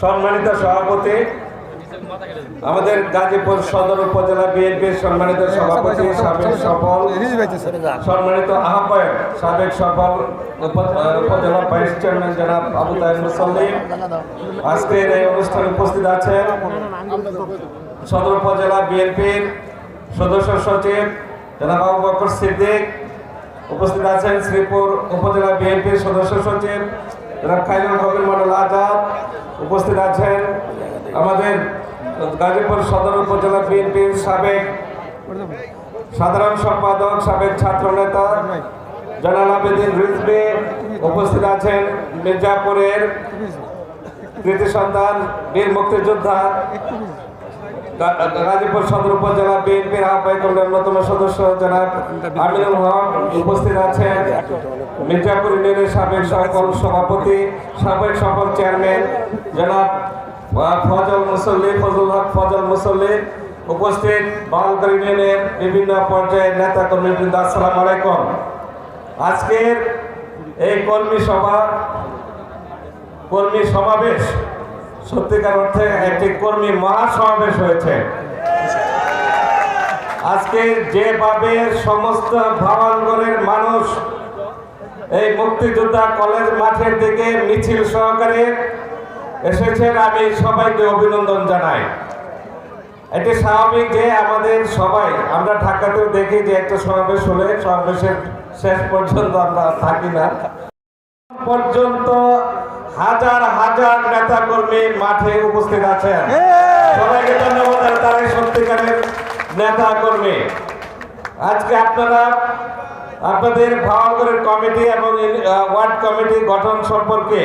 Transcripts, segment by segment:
সম্মানিত সভাপতি, আমাদের গাজীপুর সদর উপজেলা বিএনপির সম্মানিত সভাপতি, সাবেক সফল, সম্মানিত আহ্বায়ক, সাবেক সফল উপজেলা ভাইস চেয়ারম্যান জনাব আবু তাহের মুসল্লি। আজকের এই অনুষ্ঠানে উপস্থিত আছেন সদর উপজেলা বিএনপির সদস্য সচিব জনাব আবু বকর সিদ্দিক। উপস্থিত আছেন শ্রীপুর উপজেলা বিএনপির সদস্য সচিব খাইরুল কবির মন্ডল আজাদ উপস্থিত আছেন আমাদের গাজীপুর সদর উপজেলা বিএনপির সাবেক সাধারণ সম্পাদক, সাবেক ছাত্র নেতা জনাল আবেদিন রিজবে উপস্থিত আছেন মির্জাপুরের কৃতি সন্তান, বীর মুক্তিযোদ্ধা গাজীপুর সদর উপজেলা বিএনপির আহ্বায়ক কমিটির অন্যতম সদস্য জনাব আমিনুল হক উপস্থিত আছেন। মির্জাপুর ইউনিয়নের সাবেক সকল সভাপতি, সাবেক সকল চেয়ারম্যান জনাব ফজল মুসল্লি, ফজল হক ফজল মুসল্লি উপস্থিত। বাংলাদেশ ইউনিয়নের বিভিন্ন পর্যায়ের নেতা কর্মীবৃন্দ আসসালামু আলাইকুম। আজকের এই কর্মী সভা, কর্মী সমাবেশ সত্যিকার অর্থে একটি কর্মী মহাসমাবেশ হয়েছে। আজকে যেভাবে সমস্ত ভাবানগরের মানুষ এই মুক্তিযোদ্ধা কলেজ মাঠের দিকে মিছিল সহকারে এসেছেন, আমি সবাইকে অভিনন্দন জানাই। এটি স্বাভাবিক যে আমাদের সবাই, আমরা ঢাকাতেও দেখি যে একটা সমাবেশ হলে সমাবেশের শেষ পর্যন্ত আমরা থাকি না। পর্যন্ত হাজার হাজার নেতা কর্মী মাঠে উপস্থিত আছেন। সবাইকে ধন্যবাদ তারাই সত্যিকারের নেতা কর্মী আজকে আপনারা আপনাদের ভাওয়াগড়ের কমিটি এবং ওয়ার্ড কমিটি গঠন সম্পর্কে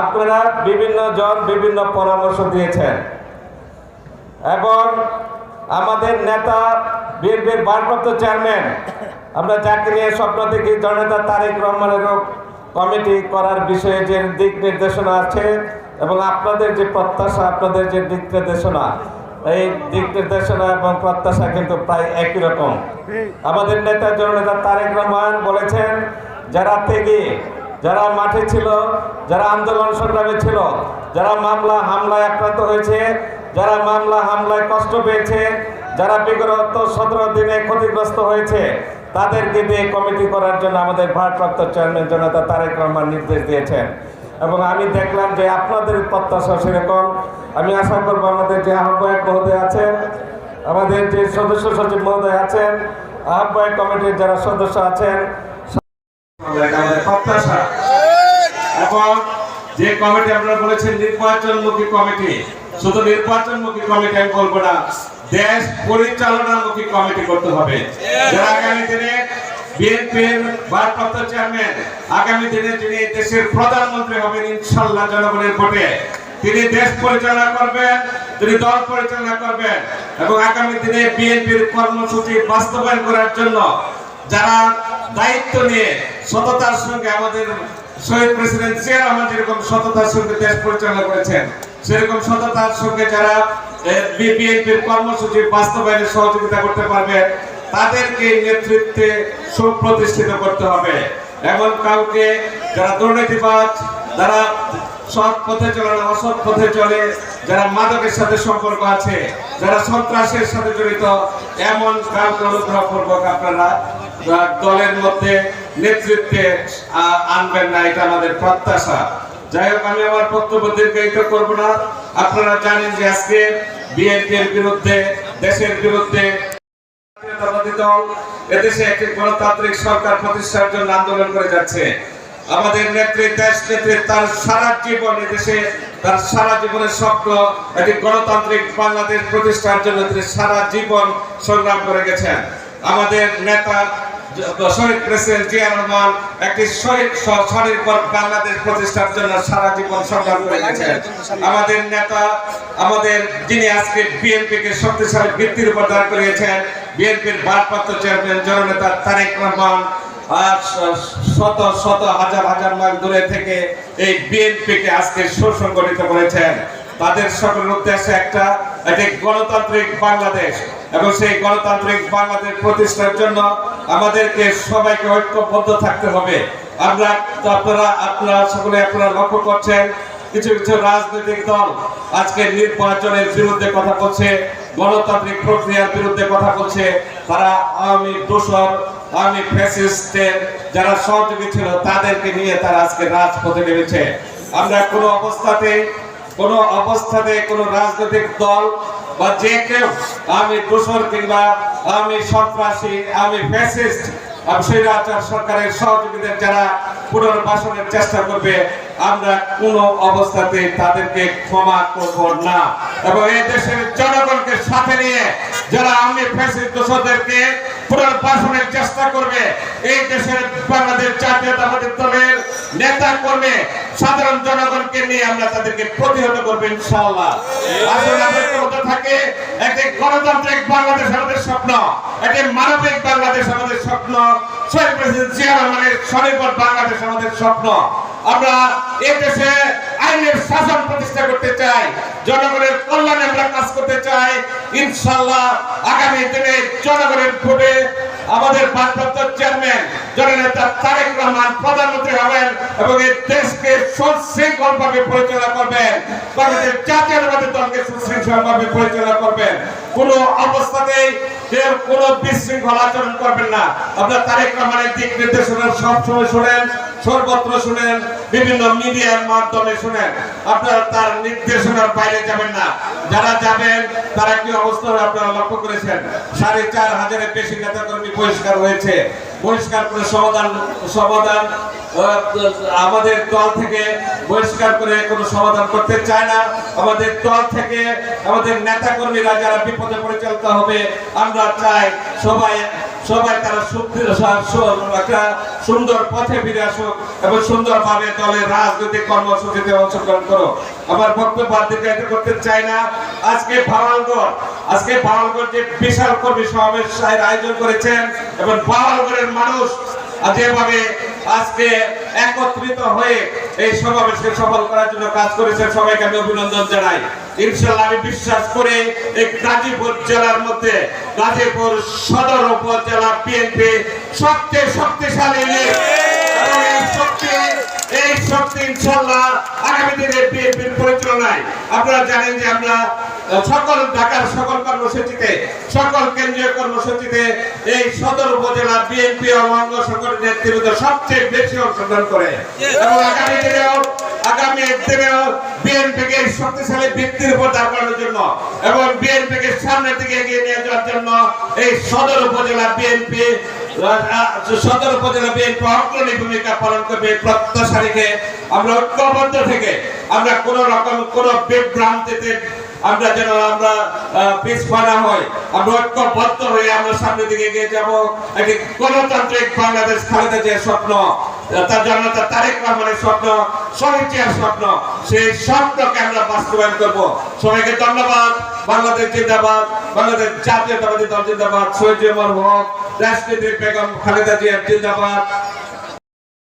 আপনারা বিভিন্ন জন বিভিন্ন পরামর্শ দিয়েছেন। এবং আমাদের নেতা বিএনপির ভারপ্রাপ্ত চেয়ারম্যান আমরা যাকে নিয়ে স্বপ্ন দেখি জননেতা তারেক রহমানেরও কমিটি করার বিষয়ে যে দিক নির্দেশনা আছে এবং আপনাদের যে প্রত্যাশা, আপনাদের যে দিক নির্দেশনা, এই দিক নির্দেশনা এবং প্রত্যাশা কিন্তু প্রায় একই রকম। আমাদের নেতা জননেতা তারেক রহমান বলেছেন, যারা থেকে, যারা মাঠে ছিল, যারা আন্দোলন সংগ্রামে ছিল, যারা মামলা, হামলায় আক্রান্ত হয়েছে, যারা মামলা, হামলায় কষ্ট পেয়েছে, যারা বিগত সতেরো দিনে ক্ষতিগ্রস্ত হয়েছে তাদেরকে দিয়ে কমিটি করার জন্য আমাদের ভারপ্রাপ্ত চেয়ারম্যান জনতা তারেক রহমান নির্দেশ দিয়েছেন। এবং আমি দেখলাম যে আপনাদের প্রত্যাশা সেরকম। আমি আশা করব আমাদের যে আহ্বায়ক মহোদয় আছেন, আমাদের যে সদস্য সচিব মহোদয় আছেন, আহ্বায়ক কমিটির যারা সদস্য আছেন এবং যে কমিটি আপনারা বলেছেন নির্বাচনমুখী কমিটি, শুধু নির্বাচনমুখী কমিটি আমি বলব না দেশ পরিচালনামুখী কমিটি করতে হবে। যারা আগামী দিনে বিএনপির ভারপ্রাপ্ত চেয়ারম্যান আগামী দিনে যিনি দেশের প্রধানমন্ত্রী হবেন ইনশাল্লাহ জনগণের ভোটে তিনি দেশ পরিচালনা করবেন তিনি দল পরিচালনা করবেন এবং আগামী দিনে বিএনপির কর্মসূচি বাস্তবায়ন করার জন্য যারা দায়িত্ব নিয়ে সততার সঙ্গে আমাদের শহীদ প্রেসিডেন্ট জিয়া রহমান যেরকম সততার সঙ্গে দেশ পরিচালনা করেছেন, সেরকম সততার সঙ্গে যারা বিএনপির কর্মসূচি বাস্তবায়নে সহযোগিতা করতে পারবে, তাদেরকে নেতৃত্বে সুপ্রতিষ্ঠিত করতে হবে। এমন কাউকে যারা দুর্নীতিবাজ, যারা সৎ পথে চলে না, অসৎ পথে চলে, যারা মাদকের সাথে সম্পর্ক আছে, যারা সন্ত্রাসের সাথে জড়িত, এমন কাউকে অনুগ্রহপূর্বক আপনারা দলের মধ্যে নেতৃত্বে আনবেন না, এটা আমাদের প্রত্যাশা। যাই হোক, আমি আমার বক্তব্য দীর্ঘায়িত করব না। আপনারা জানেন যে আজকে বিএনপির বিরুদ্ধে, দেশের বিরুদ্ধে আন্দোলন করে যাচ্ছে। আমাদের দেশ তার সারা জীবন এদেশে, তার সারা গণতান্ত্রিক বাংলাদেশ প্রতিষ্ঠার জন্য সারা জীবন সংগ্রাম করে গেছেন। আমাদের নেতা শহীদ প্রেসিডেন্ট জিয়া রহমান একটি শহীদ স- স্বনির্ভর বাংলাদেশ প্রতিষ্ঠার জন্য সারা জীবন সংগ্রাম করে গেছেন। আমাদের নেতা, আমাদের যিনি আজকে বিএনপি কে শক্তিশালী ভিত্তির উপর দাঁড় করিয়েছেন, বিএনপির ভারপ্রাপ্ত চেয়ারম্যান জননেতা তারেক রহমান, আর শত শত, হাজার হাজার মাইল দূরে থেকে এই বিএনপি কে আজকে সুসংগঠিত করেছেন। তাদের সকল উদ্দেশ্যে একটা, একটি গণতান্ত্রিক বাংলাদেশ। এবং সেই গণতান্ত্রিক বাংলাদেশ প্রতিষ্ঠার জন্য আমাদেরকে সবাইকে ঐক্যবদ্ধ থাকতে হবে। আমরা আপনারা আপনারা সকলে আপনারা লক্ষ্য করছেন, কিছু কিছু রাজনৈতিক দল আজকে নির্বাচনের বিরুদ্ধে কথা বলছে, গণতান্ত্রিক প্রক্রিয়ার বিরুদ্ধে কথা বলছে। তারা আওয়ামী দোষর, আওয়ামী ফ্যাসিস্টের যারা সহযোগী ছিল, তাদেরকে নিয়ে তারা আজকে রাজপথে নেমেছে। আমরা কোনো অবস্থাতে কোনো অবস্থাতে কোন রাজনৈতিক দল বা যে কেউ, আমি দোষর কিংবা আমি সন্ত্রাসী, আমি ফ্যাসিস্ট সরকারের সহযোগীদের যারা পুনর্বাসনের চেষ্টা করবে, আমরা অবস্থাতে তাদেরকে ক্ষমা করব না। এবং এই দেশের জনগণকে সাথে নিয়ে যারা আমি দোষরদেরকে পুনর্বাসনের চেষ্টা করবে, এই দেশের বাংলাদেশ জাতীয়তাবাদী দলের নেতা কর্মী, সাধারণ জনগণকে নিয়ে আমরা তাদেরকে প্রতিহত করব আমাদের থাকে একটি গণতান্ত্রিক বাংলাদেশ আমাদের স্বপ্ন। একটি মানবিক বাংলাদেশ আমাদের স্বপ্ন। শহীদ প্রেসিডেন্ট জিয়া রহমানের স্বনির্ভর বাংলাদেশ আমাদের স্বপ্ন। আমরা এই দেশে আইনের শাসন প্রতিষ্ঠা করতে চাই, জনগণের কল্যাণে আমরা কাজ করতে চাই। ইনশাআল্লাহ আগামী দিনে জনগণের ভোটে আমাদের ভারপ্রাপ্ত চেয়ারম্যান, জননেতা তারেক রহমান প্রধানমন্ত্রী হবেন এবং এই দেশকে সুশৃঙ্খল ভাবে পরিচালনা করবেন। বাংলাদেশ জাতীয়তাবাদী দলকে সুশৃঙ্খল ভাবে পরিচালনা করবেন। কোন অবস্থাতেই কেউ কোন বিশৃঙ্খল আচরণ করবেন না। আপনার তারেক রহমানের দিক নির্দেশনা সবসময় শোনেন, সর্বত্র শুনেন, বিভিন্ন মিডিয়ার মাধ্যমে শুনেন। আপনারা তার নির্দেশনার বাইরে যাবেন না। যারা যাবেন, তারা কি অবস্থা আপনারা লক্ষ্য করেছেন? সাড়ে চার হাজারের বেশি নেতা কর্মী বহিষ্কার হয়েছে। পরিষ্কার করে সমাধান সমাধান আমাদের দল থেকে বহিষ্কার করে কোনো সমাধান করতে চায় না। আমাদের দল থেকে আমাদের নেতাকর্মীরা যারা বিপদে পরিচালিত হবে, আমরা চাই সবাই সবাই তারা সুন্দর পথে ফিরে আসুক এবং সুন্দরভাবে দলের রাজনৈতিক কর্মসূচিতে অংশগ্রহণ করো আমার বক্তব্য করতে চাই না। আজকে ভাওয়ালগড় আজকে ভাওয়ালগড় যে বিশাল কর্মী সমাবেশ আয়োজন করেছেন এবং ভাওয়ালগড়ের মানুষ যেভাবে আজকে একত্রিত হয়ে এই সমাবেশকে সফল করার জন্য কাজ করেছেন সবাইকে আমি অভিনন্দন জানাই ইনশাল্লাহ আমি বিশ্বাস করে এই গাজীপুর জেলার মধ্যে গাজীপুর সদর উপজেলা বিএনপি সবচেয়ে শক্তিশালী। এই শক্তি ইনশাল্লাহ আগামী দিনে বিএনপির পরিচালনায় আপনারা জানেন যে আমরা সকল ঢাকার সকল কর্মসূচিতে সকল কেন্দ্রীয় কর্মসূচিতে এই সদর উপজেলা বিএনপি ও অঙ্গ সংগঠনের নেতৃত্ব সবচেয়ে বেশি অংশগ্রহণ করে। এবং আগামী দিনেও আগামী দিনেও বিএনপিকে শক্তিশালী ভিত্তির উপর দাঁড় করানোর জন্য এবং বিএনপিকে সামনের দিকে এগিয়ে নিয়ে যাওয়ার জন্য এই সদর উপজেলা বিএনপি সদর উপজেলা বিএনপি অগ্রণী ভূমিকা পালন করবে প্রত্যাশা রেখে আমরা ঐক্যবদ্ধ থেকে আমরা কোন রকম কোন বিভ্রান্তিতে আমরা যেন আমরা পিছপা না হয় আমরা ঐক্যবদ্ধ হয়ে আমরা সামনের দিকে এগিয়ে যাব। একটি গণতান্ত্রিক বাংলাদেশ খালেদা জিয়ার স্বপ্ন, তার জনতা তারেক রহমানের স্বপ্ন, শহীদ জিয়ার স্বপ্ন। সেই স্বপ্নকে আমরা বাস্তবায়ন করব। সবাইকে ধন্যবাদ। বাংলাদেশ জিন্দাবাদ, বাংলাদেশ জাতীয়তাবাদী দল জিন্দাবাদ। সৈয়দ জিয়াউর হক রাষ্ট্রপতি বেগম খালেদা জিয়া জিন্দাবাদ।